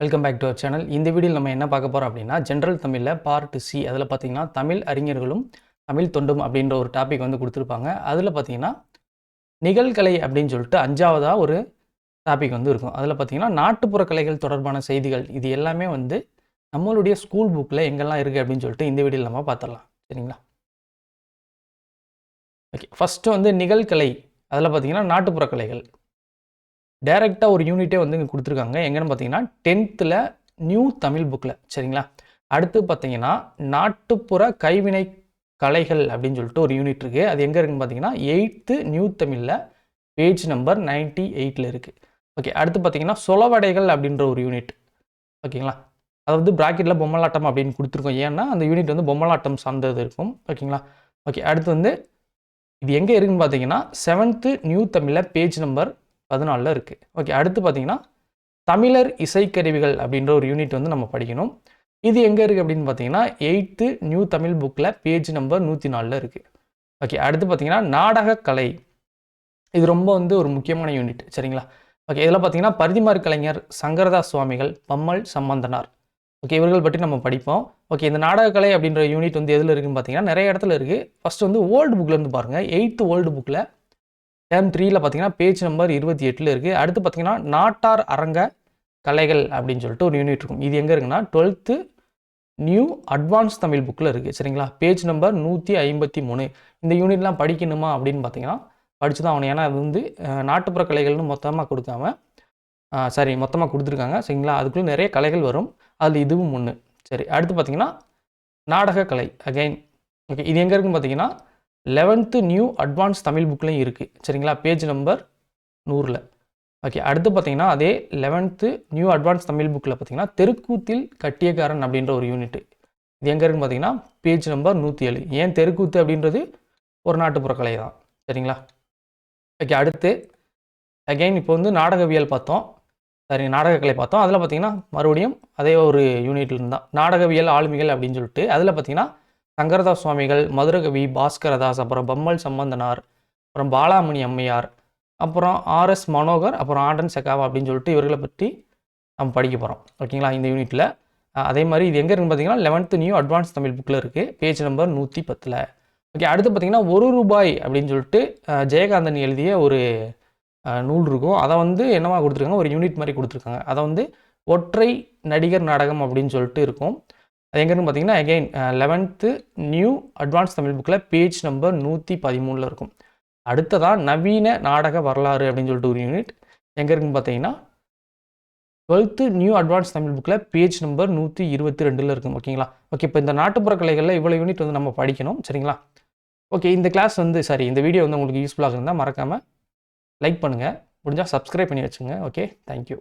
Welcome back to our channel இந்த வீடியோவில் நம்ம என்ன பார்க்க போகிறோம் அப்படின்னா ஜென்ரல் தமிழில் பார்ட் சி அதில் பார்த்தீங்கன்னா தமிழ் அறிஞர்களும் தமிழ் தொண்டும் அப்படின்ற ஒரு டாபிக் வந்து கொடுத்துருப்பாங்க. அதில் பார்த்தீங்கன்னா நிகழ்கலை அப்படின்னு சொல்லிட்டு அஞ்சாவதாக ஒரு டாபிக் வந்து இருக்கும். அதில் பார்த்தீங்கன்னா நாட்டுப்புற கலைகள் தொடர்பான செய்திகள் இது எல்லாமே வந்து நம்மளுடைய ஸ்கூல் புக்கில் எங்கெல்லாம் இருக்குது அப்படின்னு சொல்லிட்டு இந்த வீடியோவில் நம்ம பார்த்துடலாம் சரிங்களா? ஓகே ஃபஸ்ட்டு வந்து நிகழ்கலை. அதில் பார்த்தீங்கன்னா நாட்டுப்புற கலைகள். டைரெக்டாக ஒரு யூனிட்டே வந்து இங்கே கொடுத்துருக்காங்க. எங்கன்னு பார்த்தீங்கன்னா டென்த்தில் நியூ தமிழ் புக்கில் சரிங்களா? அடுத்து பார்த்தீங்கன்னா நாட்டுப்புற கைவினை கலைகள் அப்படின்னு சொல்லிட்டு ஒரு யூனிட் இருக்குது அது எங்கே இருக்குன்னு பார்த்தீங்கன்னா எயித்து நியூ தமிழில் பேஜ் நம்பர் நைன்ட்டி எயிட்டில் இருக்குது ஓகே அடுத்து பார்த்தீங்கன்னா சொலவடைகள் அப்படின்ற ஒரு யூனிட் ஓகேங்களா? அதாவது ப்ராக்கெட்டில் பொம்மலாட்டம் அப்படின்னு கொடுத்துருக்கோம். ஏன்னா அந்த யூனிட் வந்து பொம்மலாட்டம் சார்ந்தது இருக்கும். ஓகேங்களா? ஓகே அடுத்து வந்து இது எங்கே இருக்குன்னு பார்த்தீங்கன்னா செவன்த்து நியூ தமிழில் பேஜ் நம்பர் பதினாலில் இருக்குது ஓகே அடுத்து பார்த்தீங்கன்னா தமிழர் இசைக்கருவிகள் அப்படின்ற ஒரு யூனிட் வந்து நம்ம படிக்கணும். இது எங்கே இருக்குது அப்படின்னு பார்த்தீங்கன்னா எயித்து நியூ தமிழ் புக்கில் பேஜ் நம்பர் நூற்றி நாலில் இருக்குது ஓகே அடுத்து பார்த்தீங்கன்னா நாடகக்கலை இது ரொம்ப வந்து ஒரு முக்கியமான யூனிட் சரிங்களா? ஓகே இதில் பார்த்தீங்கன்னா பரிதிமார் கலைஞர் சங்கரதாஸ் சுவாமிகள் பம்மல் சம்பந்தனார். ஓகே இவர்கள் பற்றி நம்ம படிப்போம். ஓகே இந்த நாடகக்கலை அப்படின்ற யூனிட் வந்து எதில் இருக்குன்னு பார்த்தீங்கன்னா நிறைய இடத்துல இருக்குது ஃபஸ்ட்டு வந்து ஓல்டு புக்லேருந்து பாருங்கள் எயித்து ஓல்டு புக்கில் டேம் த்ரீயில் பார்த்தீங்கன்னா பேஜ் நம்பர் இருபத்தி எட்டில் இருக்குது அடுத்து பார்த்தீங்கன்னா நாட்டார் அரங்க கலைகள் அப்படின்னு சொல்லிட்டு ஒரு யூனிட் இருக்கும். இது எங்கே இருக்குன்னா டுவெல்த்து நியூ அட்வான்ஸ் தமிழ் புக்கில் இருக்குது சரிங்களா? பேஜ் நம்பர் நூற்றி ஐம்பத்தி மூணு. இந்த யூனிட்லாம் படிக்கணுமா அப்படின்னு பார்த்தீங்கன்னா படித்து தான் அவனை ஏன்னா அது வந்து நாட்டுப்புற கலைகள்னு மொத்தமாக கொடுக்காம சாரி மொத்தமாக கொடுத்துருக்காங்க. சரிங்களா? அதுக்குள்ளே நிறைய கலைகள் வரும். அதில் இதுவும் ஒன்று சரி அடுத்து பார்த்தீங்கன்னா நாடக கலை அகைன் ஓகே இது எங்கே இருக்குன்னு பார்த்தீங்கன்னா லெவன்த்து நியூ அட்வான்ஸ் தமிழ் புக்லேயும் இருக்குது சரிங்களா? பேஜ் நம்பர் நூறில். ஓகே அடுத்து பார்த்தீங்கன்னா அதே லெவன்த்து நியூ அட்வான்ஸ் தமிழ் புக்கில் பார்த்தீங்கன்னா தெருக்கூத்தில் கட்டியக்காரன் அப்படின்ற ஒரு யூனிட் இது எங்கே இருக்குன்னு பார்த்தீங்கன்னா பேஜ் நம்பர் நூற்றி ஏழு ஏன் தெருக்கூத்து அப்படின்றது ஒரு நாட்டுப்புற கலை தான் சரிங்களா? ஓகே அடுத்து அகைன் இப்போ வந்து நாடகவியல் பார்த்தோம். சரி நாடகக்கலை பார்த்தோம். அதில் பார்த்தீங்கன்னா மறுபடியும் அதே ஒரு யூனிட்லேருந்து இருந்தால் நாடகவியல் ஆளுமைகள் அப்படின்னு சொல்லிட்டு அதில் பார்த்தீங்கன்னா சங்கரதாஸ் சுவாமிகள் மதுரகவி பாஸ்கரதாஸ் அப்புறம் பம்மல் சம்பந்தனார் அப்புறம் பாலாமணி அம்மையார் அப்புறம் ஆர்எஸ் மனோகர் அப்புறம் ஆண்டன் செகாவா அப்படின்னு சொல்லிட்டு இவர்களை பற்றி நம்ம படிக்க போகிறோம் ஓகேங்களா? இந்த யூனிட்டில் அதே மாதிரி இது எங்கே இருக்குன்னு பார்த்தீங்கன்னா லெவன்த்து நியூ அட்வான்ஸ் தமிழ் புக்கில் இருக்குது பேஜ் நம்பர் நூற்றி பத்தில் ஓகே அடுத்து பார்த்தீங்கன்னா ஒரு ரூபாய் அப்படின்னு சொல்லிட்டு ஜெயகாந்தன் எழுதிய ஒரு நூல் இருக்கும். அதை வந்து என்னவா கொடுத்துருக்காங்க? ஒரு யூனிட் மாதிரி கொடுத்துருக்காங்க. அதை வந்து ஒற்றை நடிகர் நாடகம் அப்படின்னு சொல்லிட்டு இருக்கும். அது எங்கேருந்து பார்த்தீங்கன்னா again eleventh new advance Tamil புக்கில் பேஜ் நம்பர் நூற்றி பதிமூணில் இருக்கும். அடுத்ததாக நவீன நாடக வரலாறு அப்படின்னு சொல்லிட்டு ஒரு யூனிட் எங்கே இருக்குன்னு பார்த்தீங்கன்னா டுவெல்த்து நியூ அட்வான்ஸ் தமிழ் புக்கில் பேஜ் நம்பர் நூற்றி இருபத்தி ரெண்டில் இருக்கும். ஓகேங்களா ஓகே இப்போ இந்த நாட்டுப்புற கலைகளில் இவ்வளோ யூனிட் வந்து நம்ம படிக்கணும். சரிங்களா? ஓகே இந்த கிளாஸ் வந்து சாரி இந்த வீடியோ வந்து உங்களுக்கு யூஸ்ஃபுல்லாக இருந்தால் மறக்காமல் லைக் பண்ணுங்கள் முடிஞ்சால் சப்ஸ்கிரைப் பண்ணி வச்சுங்க ஓகே தேங்க்யூ